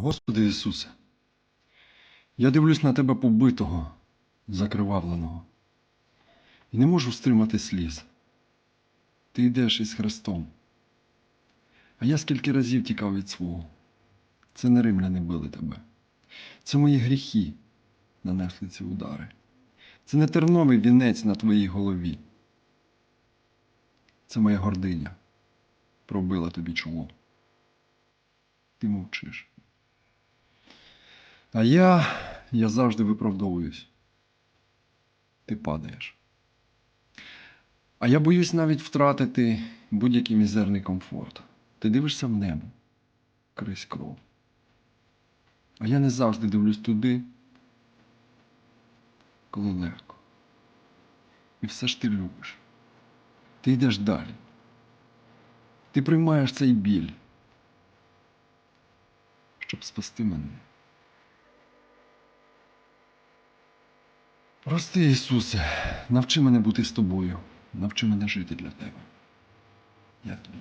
Господи Ісусе, я дивлюсь на тебе побитого, закривавленого, і не можу стримати сліз. Ти йдеш із Христом. А я скільки разів тікав від свого. Це не римляни били тебе. Це мої гріхи нанесли ці удари. Це не терновий вінець на твоїй голові. Це моя гординя пробила тобі чоло. Ти мовчиш. А я, я завжди виправдовуюсь. Ти падаєш. А я боюсь навіть втратити будь-який мізерний комфорт. Ти дивишся в небо крізь кров. А я не завжди дивлюсь туди, коли легко. І все ж ти любиш. Ти йдеш далі. Ти приймаєш цей біль, щоб спасти мене. Прости, Ісусе, навчи мене бути з тобою, навчи мене жити для тебе. Я тобі.